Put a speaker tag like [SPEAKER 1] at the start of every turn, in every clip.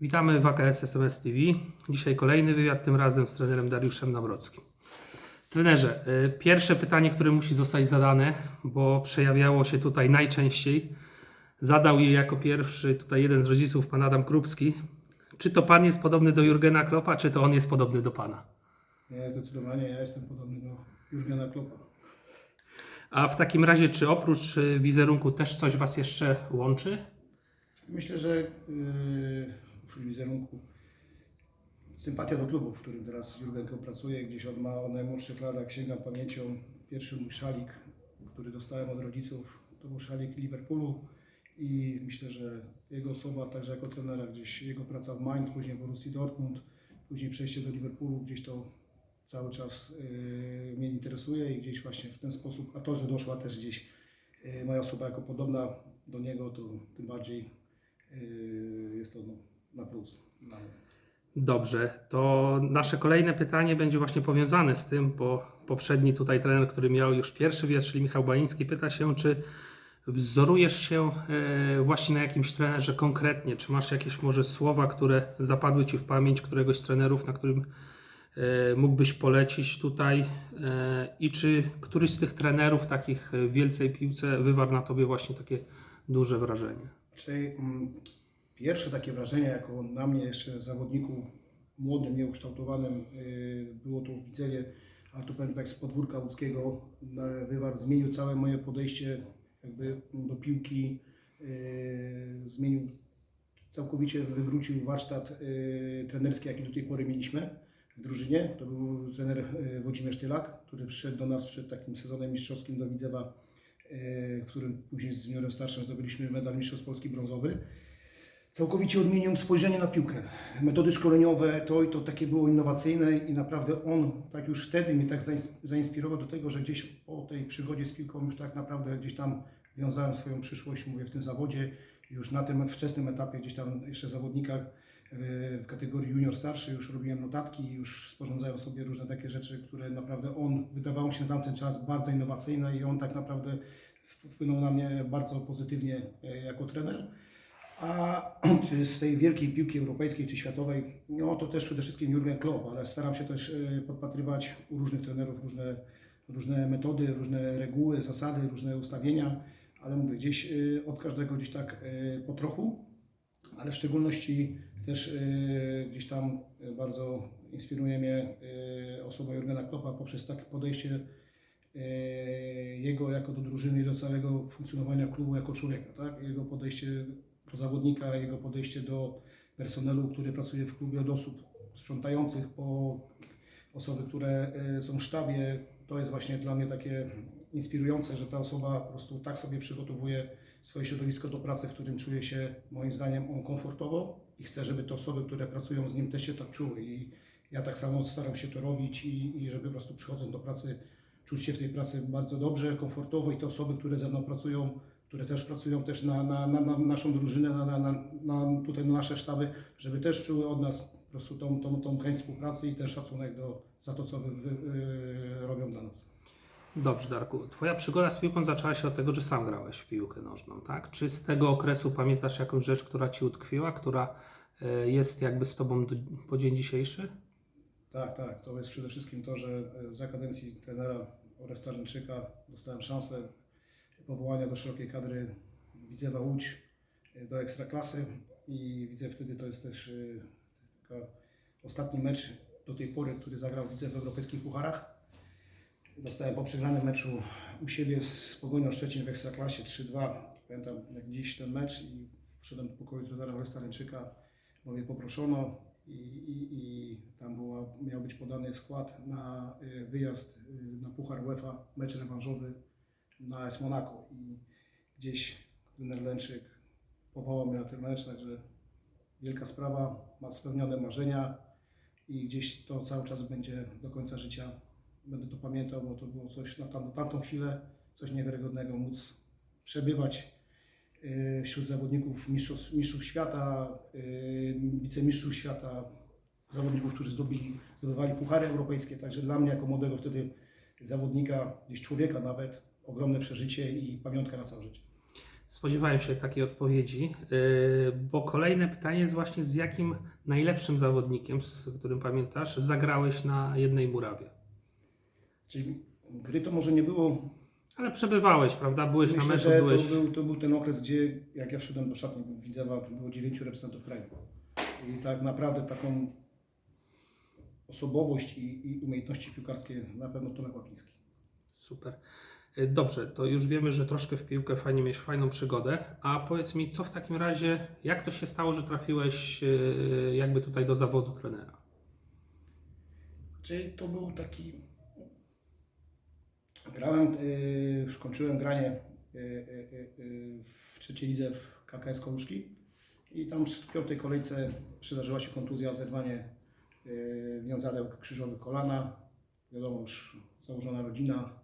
[SPEAKER 1] Witamy w AKS SMS TV. Dzisiaj kolejny wywiad, tym razem z trenerem Dariuszem Nawrockim. Trenerze, y, pierwsze pytanie, które musi zostać zadane, bo przejawiało się tutaj najczęściej. Zadał je jako pierwszy tutaj jeden z rodziców, pan Adam Krupski. Czy to pan jest podobny do Jurgena Kloppa, czy to on jest podobny do pana?
[SPEAKER 2] Nie, zdecydowanie ja jestem podobny do Jurgena Kloppa.
[SPEAKER 1] A w takim razie, czy oprócz y, wizerunku też coś was jeszcze łączy?
[SPEAKER 2] Myślę, że yy, oprócz wizerunku. Sympatia do klubu, w którym teraz Jurgen Klopp pracuje, gdzieś od, ma, od najmłodszych lat, sięgam pamięcią, pierwszy mój szalik, który dostałem od rodziców, to był szalik Liverpoolu i myślę, że jego osoba, także jako trenera, gdzieś jego praca w Mainz, później w Borussii Dortmund, później przejście do Liverpoolu, gdzieś to cały czas yy, mnie interesuje i gdzieś właśnie w ten sposób, a to, że doszła też gdzieś yy, moja osoba jako podobna do niego, to tym bardziej yy, jest to no, na plus. mnie.
[SPEAKER 1] Dobrze, to nasze kolejne pytanie będzie właśnie powiązane z tym, bo poprzedni tutaj trener, który miał już pierwszy wywiad, czyli Michał Baliński, pyta się, czy wzorujesz się e, właśnie na jakimś trenerze konkretnie, czy masz jakieś może słowa, które zapadły Ci w pamięć któregoś z trenerów, na którym e, mógłbyś polecić tutaj e, i czy któryś z tych trenerów takich w wielcej piłce wywarł na Tobie właśnie takie duże wrażenie?
[SPEAKER 2] Czyli mm, pierwsze takie wrażenie, jako na mnie jeszcze zawodniku młodym, nieukształtowanym, yy, było to w Widzewie, a tu powiem tak z podwórka łódzkiego, wywar zmienił całe moje podejście jakby do piłki, yy, zmienił, całkowicie wywrócił warsztat yy, trenerski, jaki do tej pory mieliśmy w drużynie. To był trener Włodzimierz Tylak, który przyszedł do nas przed takim sezonem mistrzowskim do Widzewa w którym później z juniorem starszym zdobyliśmy medal mistrzostw Polski brązowy. Całkowicie odmienił spojrzenie na piłkę. Metody szkoleniowe, to i to takie było innowacyjne i naprawdę on tak już wtedy mnie tak zains- zainspirował do tego, że gdzieś po tej przygodzie z piłką już tak naprawdę gdzieś tam wiązałem swoją przyszłość, mówię, w tym zawodzie. Już na tym wczesnym etapie, gdzieś tam jeszcze zawodnikach e, w kategorii junior starszy już robiłem notatki, już sporządzałem sobie różne takie rzeczy, które naprawdę on wydawało mi się na tamten czas bardzo innowacyjne i on tak naprawdę wpłynął na mnie bardzo pozytywnie e, jako trener. A czy z tej wielkiej piłki europejskiej czy światowej, no to też przede wszystkim Jurgen Klopp, ale staram się też e, podpatrywać u różnych trenerów różne, różne metody, różne reguły, zasady, różne ustawienia, ale mówię, gdzieś e, od każdego gdzieś tak e, po trochu, ale w szczególności też gdzieś tam bardzo inspiruje mnie osoba Jurgena Kloppa poprzez takie podejście jego jako do drużyny i do całego funkcjonowania klubu jako człowieka, tak? Jego podejście zawodnika, jego podejście do personelu, który pracuje w klubie, od osób sprzątających po osoby, które e, są w sztabie. To jest właśnie dla mnie takie inspirujące, że ta osoba po prostu tak sobie przygotowuje swoje środowisko do pracy, w którym czuje się moim zdaniem on komfortowo i chce, żeby te osoby, które pracują z nim też się tak czuły i ja tak samo staram się to robić i, i żeby po prostu przychodząc do pracy czuć się w tej pracy bardzo dobrze, komfortowo i te osoby, które ze mną pracują, które też pracują też na, na, na, na naszą drużynę, na, na, na, tutaj na nasze sztaby, żeby też czuły od nas po prostu tą, tą, tą chęć współpracy i ten szacunek do, za to, co wy, wy, yy, robią dla nas.
[SPEAKER 1] Dobrze, Darku. Twoja przygoda z piłką zaczęła się od tego, że sam grałeś w piłkę nożną, tak? Czy z tego okresu pamiętasz jakąś rzecz, która ci utkwiła, która e, jest jakby z tobą do, po dzień dzisiejszy?
[SPEAKER 2] Tak, tak. To jest przede wszystkim to, że e, za kadencji trenera Oresta Ręczyka dostałem szansę powołania do szerokiej kadry Widzewa Łódź e, do Ekstraklasy i widzę wtedy to jest też e, ostatni mecz do tej pory, który zagrał Widzew w europejskich pucharach. Dostałem po przegranym meczu u siebie z Pogonią Szczecin w Ekstraklasie 3-2. Pamiętam jak dziś ten mecz i wszedłem do pokoju trenera Oresta bo mnie poproszono i, i, i tam była, miał być podany skład na y, wyjazd na Puchar UEFA, mecz rewanżowy na AS Monaco i gdzieś trener Lęczyk powołał mnie na ten mecz, także wielka sprawa, ma spełnione marzenia i gdzieś to cały czas będzie do końca życia. Będę to pamiętał, bo to było coś na, tam, tamtą chwilę, coś niewiarygodnego, móc przebywać y, wśród zawodników mistrzów, mistrzów świata, y, wicemistrzów świata, zawodników, którzy zdobyli, zdobywali puchary europejskie. Także dla mnie jako młodego wtedy zawodnika, gdzieś człowieka nawet, ogromne przeżycie i pamiątka na całe życie.
[SPEAKER 1] Spodziewałem się takiej odpowiedzi, yy, bo kolejne pytanie jest właśnie z jakim najlepszym zawodnikiem, z którym pamiętasz, zagrałeś na jednej murawie.
[SPEAKER 2] Czyli gry to może nie było.
[SPEAKER 1] Ale przebywałeś, prawda? Byłeś
[SPEAKER 2] Myślę,
[SPEAKER 1] na meczu,
[SPEAKER 2] że
[SPEAKER 1] byłeś.
[SPEAKER 2] to, był, to był ten okres, gdzie jak ja wszedłem do szatni Widzewa, było dziewięciu reprezentantów kraju. I tak naprawdę taką osobowość i, i umiejętności piłkarskie na pewno Tomek Łapiński.
[SPEAKER 1] Super. Yy, Dobrze, to już wiemy, że troszkę w piłkę fajnie mieć fajną przygodę. A powiedz mi, co w takim razie, jak to się stało, że trafiłeś yy, jakby tutaj do zawodu trenera?
[SPEAKER 2] Czyli to był taki. Grałem, już kończyłem granie w trzeciej lidze w KKS Kołuszki i tam w piątej kolejce przydarzyła się kontuzja, zerwanie wiązadeł krzyżowych kolana. Wiadomo, już założona rodzina,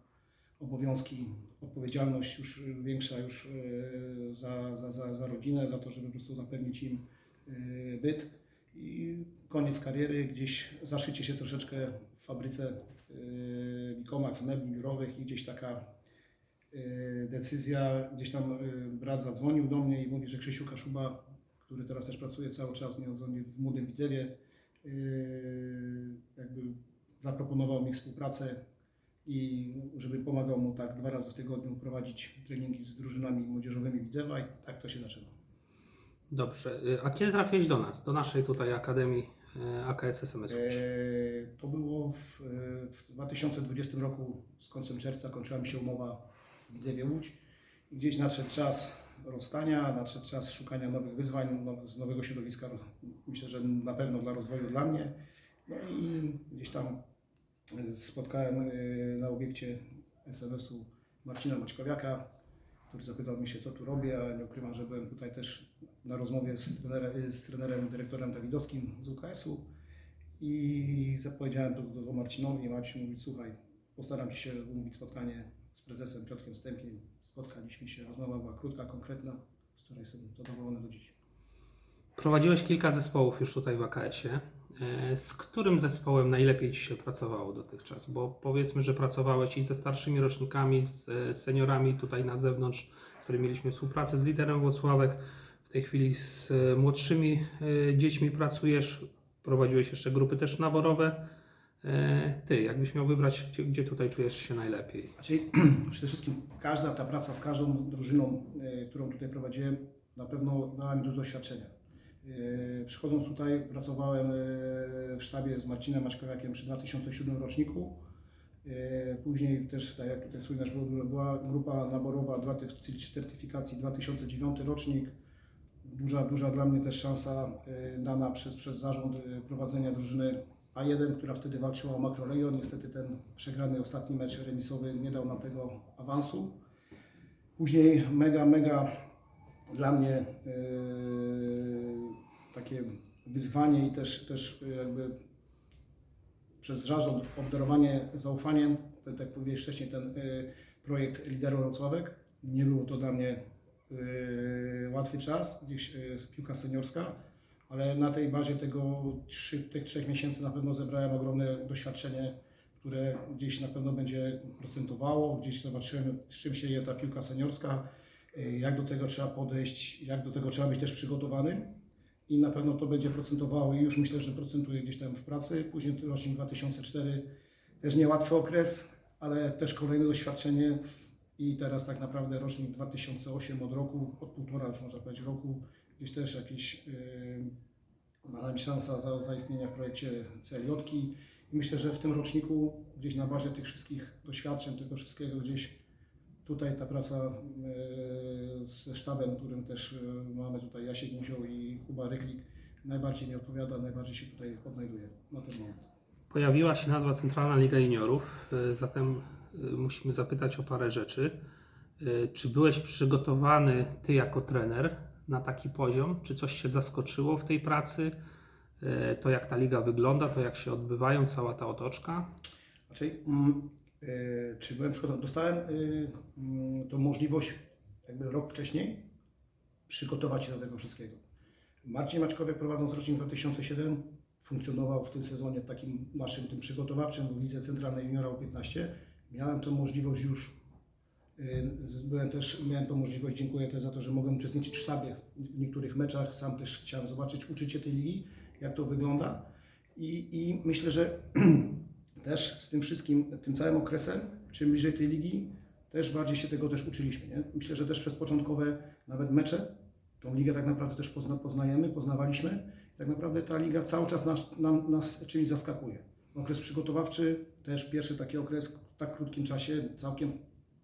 [SPEAKER 2] obowiązki, odpowiedzialność już większa już yy, za, za, za, za rodzinę, za to, żeby po prostu zapewnić im yy, byt. I koniec kariery, gdzieś zaszycie się troszeczkę w fabryce yy, Nikomax, mebli biurowych i gdzieś taka decyzja, gdzieś tam brat zadzwonił do mnie i mówi, że Krzysiu Kaszuba, który teraz też pracuje cały czas nieodzownie w Młodym Widzewie, jakby zaproponował mi współpracę i żeby pomagał mu tak dwa razy w tygodniu prowadzić treningi z drużynami młodzieżowymi Widzewa i tak to się zaczęło.
[SPEAKER 1] Dobrze. Yy, A kiedy trafiłeś do nas, do naszej tutaj Akademii yy, AKS SMS?
[SPEAKER 2] Eee, To było w, e, w 2020 roku, z końcem czerwca kończyła mi się umowa w Widzewie Łódź. I gdzieś nadszedł czas rozstania, nadszedł czas szukania nowych wyzwań, now- z nowego środowiska. Myślę, że na pewno dla rozwoju dla mnie. No i gdzieś tam e, spotkałem e, na obiekcie SMS-u Marcina Maćkowiaka, który zapytał mnie się, co tu robię, a nie ukrywam, że byłem tutaj też na rozmowie z trenerem, z trenerem dyrektorem Dawidowskim z UKS-u. I zapowiedziałem to do, do Marcinowi Marcin mówi, słuchaj, postaram się umówić spotkanie z prezesem Piotrkiem Stępiem. Spotkaliśmy się, rozmowa była krótka, konkretna, z której jestem zadowolony do dziś.
[SPEAKER 1] Prowadziłeś kilka zespołów już tutaj w AKS-ie. E, Z którym zespołem najlepiej Ci się pracowało dotychczas? Bo powiedzmy, że pracowałeś i ze starszymi rocznikami, z e, seniorami tutaj na zewnątrz, z którymi mieliśmy współpracę z liderem Włocławek. W tej chwili z e, młodszymi dziećmi pracujesz. Prowadziłeś jeszcze grupy też naborowe. Ty, jakbyś miał wybrać, gdzie, gdzie tutaj czujesz się najlepiej?
[SPEAKER 2] Znaczy, przede wszystkim każda ta praca z każdą drużyną, którą tutaj prowadziłem, na pewno dała mi dużo doświadczenia. E, Przychodząc tutaj, pracowałem e, w sztabie z Marcinem Maćkowiakiem przy 2007 roczniku. E, Później też, tak jak tutaj było- była grupa naborowa dla tych certyfikacji 2009 rocznik. Duża, duża dla mnie też szansa dana przez, przez zarząd prowadzenia drużyny A1, która wtedy walczyła o Makrolejon. Niestety ten przegrany ostatni mecz remisowy nie dał nam tego awansu. Później mega, mega dla mnie e, takie wyzwanie i też, też e, jakby przez zarząd obdarowanie zaufaniem, tak jak powiedziałeś wcześniej, ten e, projekt Lideru Wrocławek. Nie było to dla mnie e, łatwy czas, gdzieś piłka seniorska, ale na tej bazie tego tych trzech miesięcy na pewno zebrałem ogromne doświadczenie, które gdzieś na pewno będzie procentowało, gdzieś zobaczyłem z czym się je ta piłka seniorska, jak do tego trzeba podejść, jak do tego trzeba być też przygotowanym i na pewno to będzie procentowało i już myślę, że procentuje gdzieś tam w pracy. Później rocznik 2004 też niełatwy okres, ale też kolejne doświadczenie i teraz tak naprawdę rocznik 2008 od roku, od półtora już można powiedzieć roku, gdzieś też jakieś yy, szansa za, zaistnienia w projekcie CLJ. I myślę, że w tym roczniku gdzieś na bazie tych wszystkich doświadczeń, tego wszystkiego gdzieś tutaj ta praca yy, ze sztabem, którym też yy, mamy tutaj Jasiek Nizioł i Kuba Ryklik najbardziej mi odpowiada, najbardziej się tutaj odnajduje na ten moment.
[SPEAKER 1] Pojawiła się nazwa Centralna Liga Juniorów, y, zatem musimy zapytać o parę rzeczy. Czy byłeś przygotowany ty jako trener na taki poziom? Czy coś się zaskoczyło w tej pracy? To jak ta liga wygląda, to jak się odbywają, cała ta otoczka?
[SPEAKER 2] Znaczy, mm, czy byłem przygotowany? Dostałem y, mm, tą możliwość jakby rok wcześniej przygotować się do tego wszystkiego. Marcin Maćkowiak prowadząc rocznik 2007 funkcjonował w tym sezonie takim naszym tym przygotowawczym w Lidze Centralnej Juniora U15. Miałem tę możliwość już Y, Byłem też, miałem tą możliwość, dziękuję też za to, że mogłem uczestniczyć w sztabie w niektórych meczach. Sam też chciałem zobaczyć uczycie tej ligi, jak to wygląda. I, i myślę, że też z tym wszystkim, tym całym okresem, czym bliżej tej ligi, też bardziej się tego też uczyliśmy. Nie? Myślę, że też przez początkowe nawet mecze, tą ligę tak naprawdę też pozna, poznajemy, poznawaliśmy. Tak naprawdę ta liga cały czas nas, nam, nas czymś zaskakuje. Okres przygotowawczy, też pierwszy taki okres w tak krótkim czasie, całkiem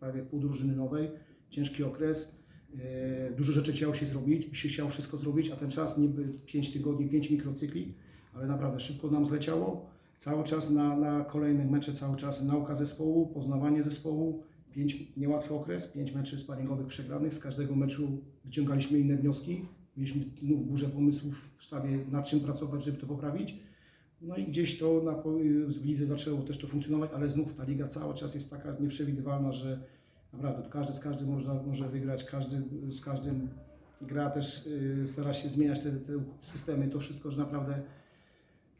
[SPEAKER 2] prawie pół drużyny nowej, ciężki okres. E, Dużo rzeczy chciało się zrobić, się chciało wszystko zrobić, a ten czas niby 5 tygodni, 5 mikrocykli, ale naprawdę szybko nam zleciało. Cały czas na, na kolejnych mecze, cały czas nauka zespołu, poznawanie zespołu. Pięć, niełatwy okres, pięć meczy sparingowych przegranych. Z każdego meczu wyciągaliśmy inne wnioski. Mieliśmy znów burzę pomysłów w sztabie, nad czym pracować, żeby to poprawić. No i gdzieś to na, w lidze zaczęło też to funkcjonować, ale znów ta liga cały czas jest taka nieprzewidywalna, że naprawdę każdy z każdym można, może wygrać, każdy z każdym gra też y, stara się zmieniać te, te systemy, to wszystko, że naprawdę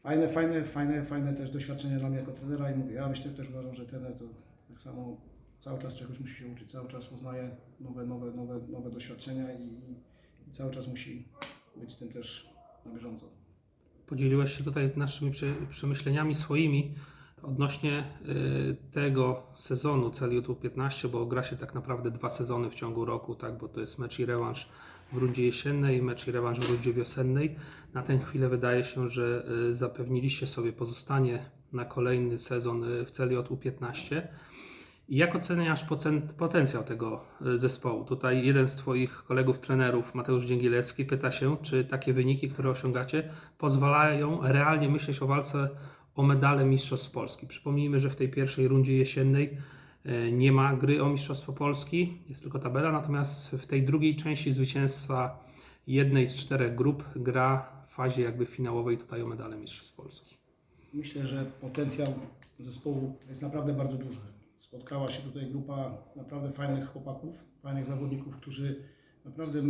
[SPEAKER 2] fajne, fajne, fajne, fajne też doświadczenie dla mnie jako trenera i mówię, ja myślę też uważam, że trener to tak samo cały czas czegoś musi się uczyć, cały czas poznaje nowe, nowe, nowe, nowe doświadczenia i, i cały czas musi być tym też na bieżąco.
[SPEAKER 1] Podzieliłeś się tutaj naszymi prze- przemyśleniami swoimi odnośnie y, tego sezonu CLU 15, bo gra się tak naprawdę dwa sezony w ciągu roku, tak, bo to jest mecz i rewanż w rundzie jesiennej, mecz i rewanż w rundzie wiosennej. Na tę chwilę wydaje się, że y, zapewniliście sobie pozostanie na kolejny sezon y, w CLU 15. I Jak oceniasz potencjał tego y, zespołu? Tutaj jeden z Twoich kolegów trenerów, Mateusz Dzięgielewski, pyta się, czy takie wyniki, które osiągacie, pozwalają realnie myśleć o walce o medale Mistrzostw Polski. Przypomnijmy, że w tej pierwszej rundzie jesiennej nie ma gry o Mistrzostwo Polski, jest tylko tabela, natomiast w tej drugiej części zwycięstwa jednej z czterech grup gra w fazie jakby finałowej tutaj o medale Mistrzostw Polski.
[SPEAKER 2] Myślę, że potencjał zespołu jest naprawdę bardzo duży. Spotkała się tutaj grupa naprawdę fajnych chłopaków, fajnych zawodników, którzy naprawdę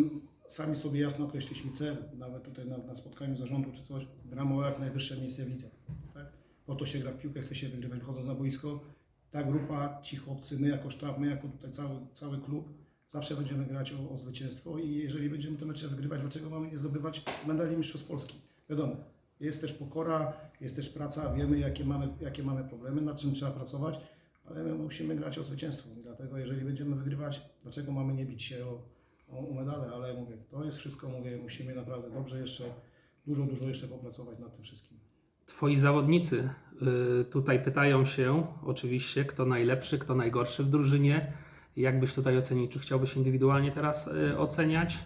[SPEAKER 2] sami sobie jasno określiliśmy cel, nawet tutaj na, na spotkaniu zarządu czy coś, gramy o jak najwyższe miejsce w lidze. Tak? Po to się gra w piłkę, chce się wygrywać wychodząc na boisko. Ta grupa, ci chłopcy, my jako sztab, my jako tutaj cały, cały klub, zawsze będziemy grać o, o zwycięstwo i jeżeli będziemy te mecze wygrywać, dlaczego mamy nie zdobywać medali Mistrzostw Polski? Wiadomo, jest też pokora, jest też praca, wiemy jakie mamy, jakie mamy problemy, nad czym trzeba pracować, ale my musimy grać o zwycięstwo. I dlatego jeżeli będziemy wygrywać, dlaczego mamy nie bić się o, o, o medale? Ale mówię, to jest wszystko, mówię, musimy naprawdę dobrze jeszcze, dużo, dużo jeszcze popracować nad tym wszystkim.
[SPEAKER 1] Twoi zawodnicy y, tutaj pytają się oczywiście, kto najlepszy, kto najgorszy w drużynie. Jak byś tutaj ocenił? Czy chciałbyś indywidualnie teraz y, oceniać?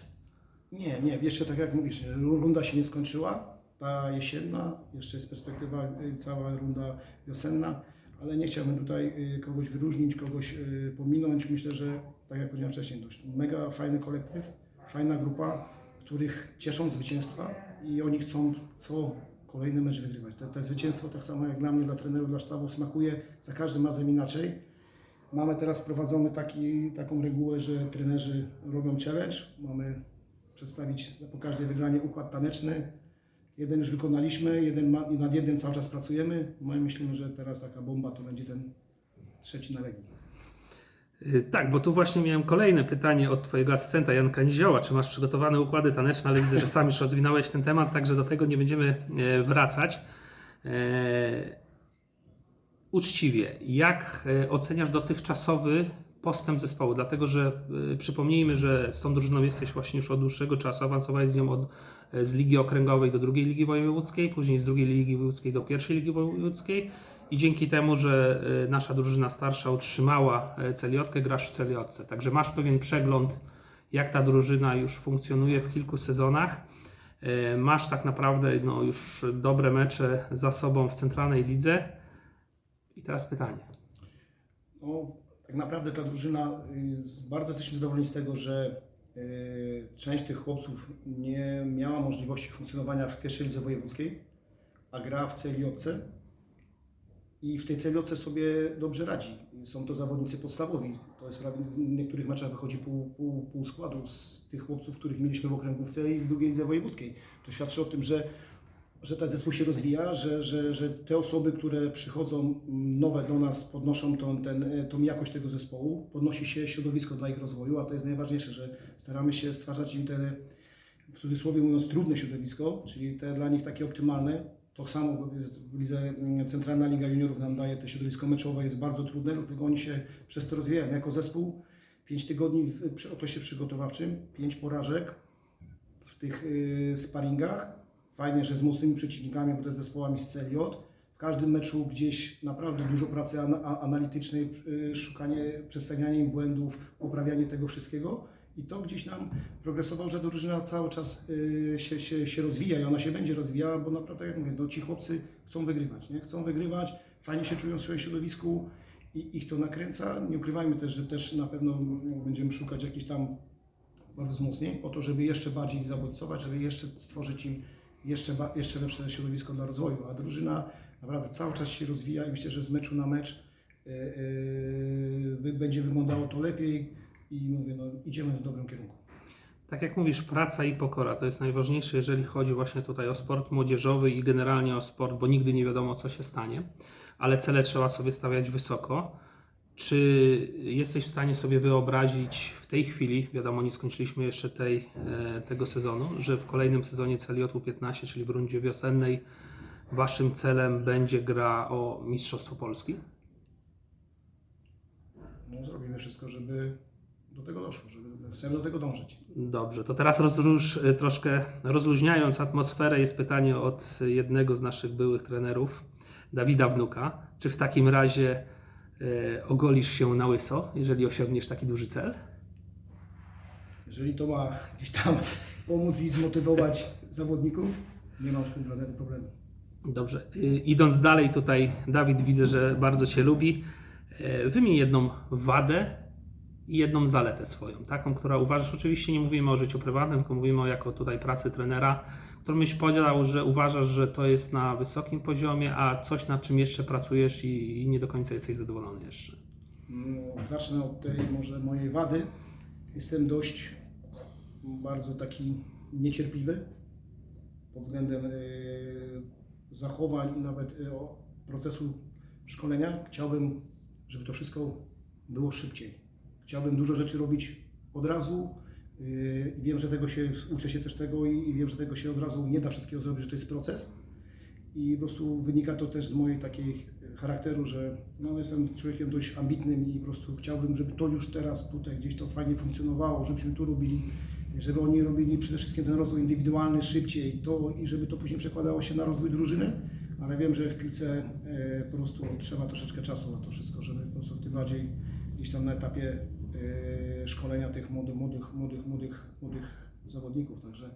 [SPEAKER 2] Nie, nie, jeszcze tak jak mówisz, runda się nie skończyła, ta jesienna, jeszcze jest perspektywa, y, cała runda wiosenna, ale nie chciałbym tutaj kogoś wyróżnić, kogoś pominąć. Myślę, że tak jak powiedziałem wcześniej, dość mega fajny kolektyw, fajna grupa, których cieszą zwycięstwa i oni chcą co kolejny mecz wygrywać. Te, te zwycięstwo tak samo jak dla mnie, dla trenerów, dla sztabu smakuje za każdym razem inaczej. Mamy teraz wprowadzony taki, taką regułę, że trenerzy robią challenge. Mamy przedstawić po każdej wygranie układ taneczny. Jeden już wykonaliśmy, jeden ma, nad jednym cały czas pracujemy. No i myślimy, że teraz taka bomba to będzie ten trzeci na Legii.
[SPEAKER 1] Y, Tak, bo tu właśnie miałem kolejne pytanie od Twojego asystenta Janka Nizioła. Czy masz przygotowane układy taneczne, ale widzę, że sam już rozwinąłeś ten temat, także do tego nie będziemy e, wracać. E, Uczciwie, jak e, oceniasz dotychczasowy postęp zespołu? Dlatego, że przypomnijmy, że z tą drużyną jesteś właśnie już od dłuższego czasu, awansowałeś z nią od, z ligi okręgowej do drugiej ligi wojewódzkiej, później z drugiej ligi wojewódzkiej do pierwszej ligi wojewódzkiej. I dzięki temu, że e, nasza drużyna starsza utrzymała e, celiotkę, grasz w celiotce. Także masz pewien przegląd, jak ta drużyna już funkcjonuje w kilku sezonach. E, Masz tak naprawdę no, już dobre mecze za sobą w centralnej lidze. I teraz pytanie.
[SPEAKER 2] No, tak naprawdę ta drużyna, y, bardzo jesteśmy zadowoleni z tego, że y, część tych chłopców nie miała możliwości funkcjonowania w pierwszej lidze wojewódzkiej, a gra w celiotce i w tej celiotce sobie dobrze radzi. Są to zawodnicy podstawowi. To jest prawie w niektórych meczach wychodzi pół, pół, pół składu z tych chłopców, których mieliśmy w okręgówce i w drugiej lidze wojewódzkiej. To świadczy o tym, że że ten zespół się rozwija, że, że, że te osoby, które przychodzą nowe do nas, podnoszą tą, ten, tą jakość tego zespołu, podnosi się środowisko dla ich rozwoju, a to jest najważniejsze, że staramy się stwarzać im te, w cudzysłowie mówiąc, trudne środowisko, czyli te dla nich takie optymalne. To samo w- mm, Centralna Liga Juniorów nam daje, te środowisko meczowe jest bardzo trudne, dlatego oni się przez to rozwijają. Jako zespół 5 tygodni w okresie przygotowawczym, 5 porażek w tych y, sparingach. Fajnie, że z mocnymi przeciwnikami, bo to jest zespołami z CLJ. W każdym meczu gdzieś naprawdę dużo pracy analitycznej, y, szukanie, przedstawianie im błędów, poprawianie tego wszystkiego. I to gdzieś nam progresowało, że drużyna cały czas y, się, się, się rozwija i ona się będzie rozwijała, bo naprawdę, jak mówię, no, ci chłopcy chcą wygrywać, nie? chcą wygrywać, fajnie się czują w swoim środowisku i ich to nakręca. Nie ukrywajmy też, że też na pewno będziemy szukać jakichś tam wzmocnień po to, żeby jeszcze bardziej ich zabodźcować, żeby jeszcze stworzyć im jeszcze, jeszcze lepsze środowisko dla rozwoju. A drużyna naprawdę cały czas się rozwija i myślę, że z meczu na mecz yy, yy, będzie wyglądało to lepiej i mówię, no, idziemy w dobrym kierunku.
[SPEAKER 1] Tak jak mówisz, praca i pokora to jest najważniejsze, jeżeli chodzi właśnie tutaj o sport młodzieżowy i generalnie o sport, bo nigdy nie wiadomo, co się stanie, ale cele trzeba sobie stawiać wysoko. Czy jesteś w stanie sobie wyobrazić w tej chwili, wiadomo, nie skończyliśmy jeszcze tej, e, tego sezonu, że w kolejnym sezonie CLJ 15, czyli w rundzie wiosennej, waszym celem będzie gra o Mistrzostwo Polski?
[SPEAKER 2] No, zrobimy wszystko, żeby do tego doszło, żeby chcemy do tego dążyć.
[SPEAKER 1] Dobrze, to teraz rozrusz, y, troszkę rozluźniając atmosferę, jest pytanie od jednego z naszych byłych trenerów, Dawida Wnuka. Czy w takim razie y, ogolisz się na łyso, jeżeli osiągniesz taki duży cel?
[SPEAKER 2] Jeżeli to ma gdzieś tam pomóc i zmotywować zawodników, nie mam z tym żadnego problemu.
[SPEAKER 1] Dobrze, y, idąc dalej tutaj, Dawid widzę, że bardzo Cię lubi. Wymień jedną wadę jedną zaletę swoją, taką, która uważasz, oczywiście nie mówimy o życiu prywatnym, tylko mówimy o jako tutaj pracy trenera, którą byś powiedział, że uważasz, że to jest na wysokim poziomie, a coś nad czym jeszcze pracujesz i, i nie do końca jesteś zadowolony jeszcze.
[SPEAKER 2] No, zacznę od tej może mojej wady. Jestem dość bardzo taki niecierpliwy pod względem y, zachowań i nawet y, procesu szkolenia. Chciałbym, żeby to wszystko było szybciej. Chciałbym dużo rzeczy robić od razu. y, Wiem, że tego się, uczę się też tego i, wiem, że tego się od razu nie da wszystkiego zrobić, że to jest proces. I po prostu wynika to też z mojej takiej charakteru, że no, jestem człowiekiem dość ambitnym i po prostu chciałbym, żeby to już teraz tutaj gdzieś to fajnie funkcjonowało, żebyśmy tu robili, żeby oni robili przede wszystkim ten rozwój indywidualny szybciej to, i żeby to później przekładało się na rozwój drużyny, ale wiem, że w piłce e, po prostu trzeba troszeczkę czasu na to wszystko, żeby po prostu tym bardziej gdzieś tam na etapie szkolenia tych młodych, młodych, młodych, młodych, młodych zawodników, także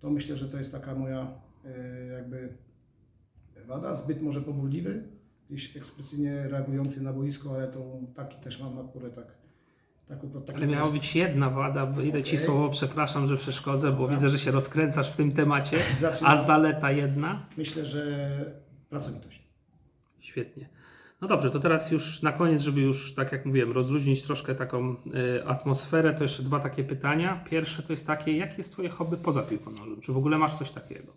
[SPEAKER 2] to myślę, że to jest taka moja e, jakby wada, zbyt może pobudliwy, gdzieś ekspresyjnie reagujący na boisko, ale to taki też mam naturę tak, taką, taki
[SPEAKER 1] Ale miała być jedna wada, bo idę Ci słowo, przepraszam, że przeszkodzę, bo
[SPEAKER 2] Dobra.
[SPEAKER 1] widzę, że się rozkręcasz w tym temacie,
[SPEAKER 2] Zaczynam.
[SPEAKER 1] a zaleta jedna?
[SPEAKER 2] Myślę, że pracowitość.
[SPEAKER 1] Świetnie. No dobrze, to teraz już na koniec, żeby już, tak jak mówiłem, rozluźnić troszkę taką y, atmosferę, to jeszcze dwa takie pytania. Pierwsze to jest takie, jakie jest Twoje hobby poza piłką nożną? Czy w ogóle masz coś takiego?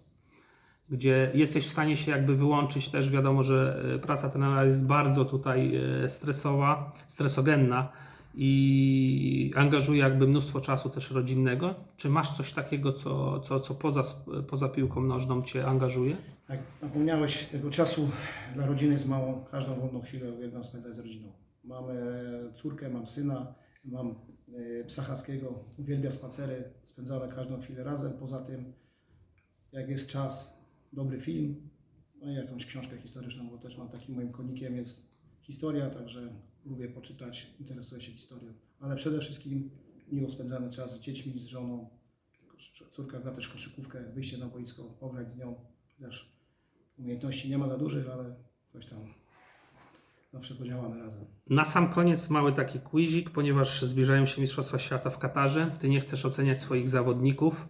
[SPEAKER 1] Gdzie jesteś w stanie się jakby wyłączyć też, wiadomo, że y, praca trenera jest bardzo tutaj y, stresowa, stresogenna i angażuje jakby mnóstwo czasu też rodzinnego. Czy masz coś takiego, co, co, co poza, poza piłką nożną Cię angażuje?
[SPEAKER 2] Jak napomniałeś, tego czasu dla rodziny jest mało. Każdą wolną chwilę uwielbiam spędzać z rodziną. Mam e, córkę, mam syna, mam e, psa haskiego, uwielbia spacery, spędzamy każdą chwilę razem. Poza tym, jak jest czas, dobry film, no i jakąś książkę historyczną, bo też mam takim moim konikiem jest historia, także lubię poczytać, interesuję się historią. Ale przede wszystkim miło spędzany czas z dziećmi, z żoną. Córka gra też koszykówkę, wyjście na boisko, pograć z nią. Też umiejętności nie ma za dużych, ale coś tam zawsze podziałamy razem.
[SPEAKER 1] Na sam koniec mały taki quizik, ponieważ zbliżają się Mistrzostwa Świata w Katarze. Ty nie chcesz oceniać swoich zawodników,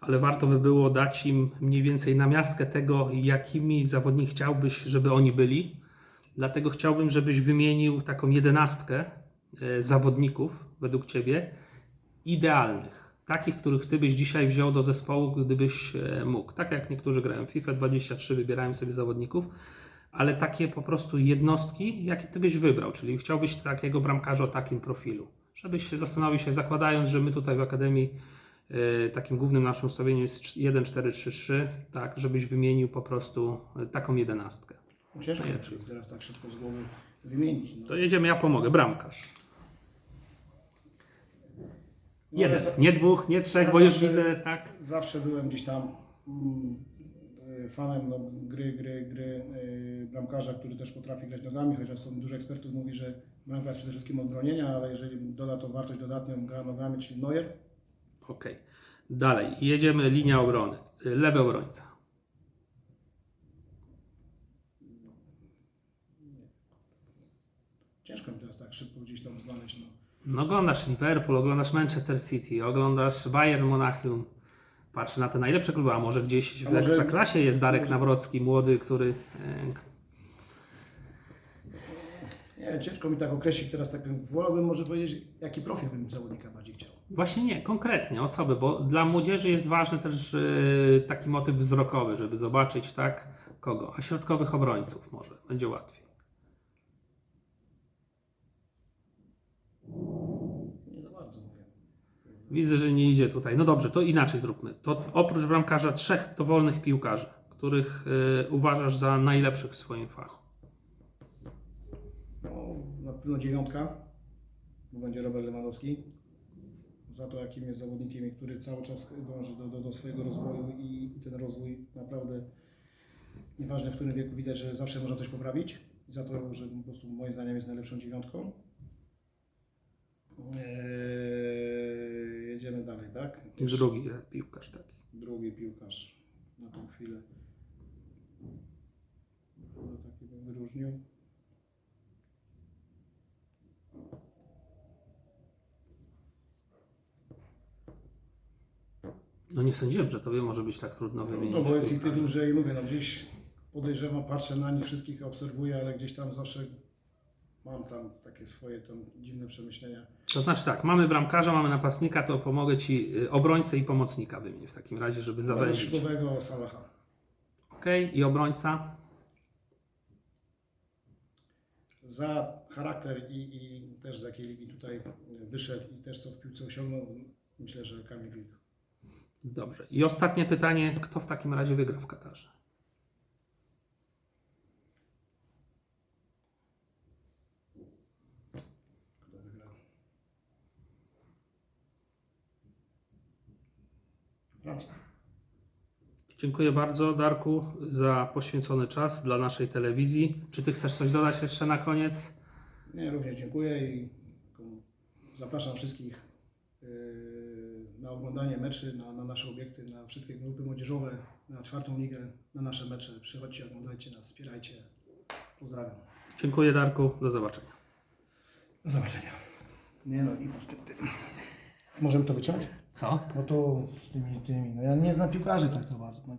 [SPEAKER 1] ale warto by było dać im mniej więcej namiastkę tego, jakimi zawodnik chciałbyś, żeby oni byli. Dlatego chciałbym, żebyś wymienił taką jedenastkę e, zawodników według Ciebie idealnych. takich, których ty byś dzisiaj wziął do zespołu, gdybyś e, mógł. Tak jak niektórzy grają w FIFA 23, wybierają sobie zawodników, ale takie po prostu jednostki, jakie ty byś wybrał, czyli chciałbyś takiego bramkarza o takim profilu. Żebyś się zastanowił się, zakładając, że my tutaj w Akademii e, takim głównym naszym ustawieniem jest 1-4-3-3, tak, żebyś wymienił po prostu taką jedenastkę.
[SPEAKER 2] Ciężko mi
[SPEAKER 1] Najlepszy.
[SPEAKER 2] jest teraz tak szybko z głowy wymienić. No.
[SPEAKER 1] To jedziemy, ja pomogę. Bramkarz.
[SPEAKER 2] No,
[SPEAKER 1] Jeden,
[SPEAKER 2] za-
[SPEAKER 1] nie dwóch, nie trzech,
[SPEAKER 2] ja
[SPEAKER 1] bo już
[SPEAKER 2] zawsze-
[SPEAKER 1] widzę, tak.
[SPEAKER 2] Zawsze byłem gdzieś tam mm, y, fanem no, gry, gry, gry y, bramkarza, który też potrafi grać nogami, chociaż są dużo ekspertów mówi, że bramka jest przede wszystkim od bronienia, ale jeżeli doda to wartość dodatnią, gra nogami, czyli Neuer,
[SPEAKER 1] Okej. Dalej, jedziemy linia obrony. Lewy obrońca.
[SPEAKER 2] ciężko mi teraz tak szybko gdzieś tam znaleźć. No.
[SPEAKER 1] Oglądasz Liverpool, oglądasz Manchester City, oglądasz Bayern Monachium. Patrz na te najlepsze kluby, a może gdzieś w
[SPEAKER 2] może-
[SPEAKER 1] Ekstraklasie jest Darek Nawrocki, młody, który... e,
[SPEAKER 2] Nie, ciężko mi tak określić teraz, tak wolałbym może powiedzieć, jaki profil bym zawodnika bardziej chciał.
[SPEAKER 1] Właśnie nie, konkretnie osoby, bo dla młodzieży jest ważny też e, taki motyw wzrokowy, żeby zobaczyć tak kogo, a środkowych obrońców może, będzie łatwiej.
[SPEAKER 2] Nie za bardzo mówię.
[SPEAKER 1] Widzę, że nie idzie tutaj. No dobrze, to inaczej zróbmy. To oprócz bramkarza trzech dowolnych piłkarzy, których y, uważasz za najlepszych w swoim fachu.
[SPEAKER 2] No, na pewno dziewiątka, bo będzie Robert Lewandowski. Za to, jakim jest zawodnikiem który cały czas dąży do, do, do swojego rozwoju i, ten rozwój naprawdę, nieważne w którym wieku, widać, że zawsze można coś poprawić. Za to, że po prostu moim zdaniem jest najlepszą dziewiątką. Eee, jedziemy dalej, tak?
[SPEAKER 1] Drugi e, piłkarz taki.
[SPEAKER 2] drugi piłkarz na tą chwilę. Kogo taki bym wyróżnił?
[SPEAKER 1] No nie sądziłem, że tobie może być tak trudno wymienić.
[SPEAKER 2] No bo jest ich tytuł, że i mówię, no gdzieś podejrzewam, patrzę na nich wszystkich, obserwuję, ale gdzieś tam zawsze mam tam takie swoje tam dziwne przemyślenia.
[SPEAKER 1] To znaczy tak, mamy bramkarza, mamy napastnika, to pomogę ci y, obrońcę i pomocnika wymienić w takim razie, żeby zawęzić.
[SPEAKER 2] szybowego Salaha.
[SPEAKER 1] Ok, i obrońca.
[SPEAKER 2] Za charakter i, i też z jakiej ligi tutaj wyszedł i też co w piłce osiągnął, myślę, że Kamil Wilk.
[SPEAKER 1] Dobrze. I ostatnie pytanie, kto w takim razie wygra w Katarze?
[SPEAKER 2] Kto wygrał?
[SPEAKER 1] Dziękuję bardzo Darku za poświęcony czas dla naszej telewizji. Czy ty chcesz coś dodać jeszcze na koniec?
[SPEAKER 2] Nie, również dziękuję i zapraszam wszystkich yy, na oglądanie meczy, na, na nasze obiekty, na wszystkie grupy młodzieżowe, na czwartą ligę, na nasze mecze. Przychodźcie, oglądajcie nas, wspierajcie. Pozdrawiam.
[SPEAKER 1] Dziękuję Darku, do zobaczenia.
[SPEAKER 2] Do zobaczenia. Nie no, i po prostu ty. Możemy to wyciąć?
[SPEAKER 1] Co?
[SPEAKER 2] No to z tymi, tymi. No ja nie znam piłkarzy tak to bardzo. No,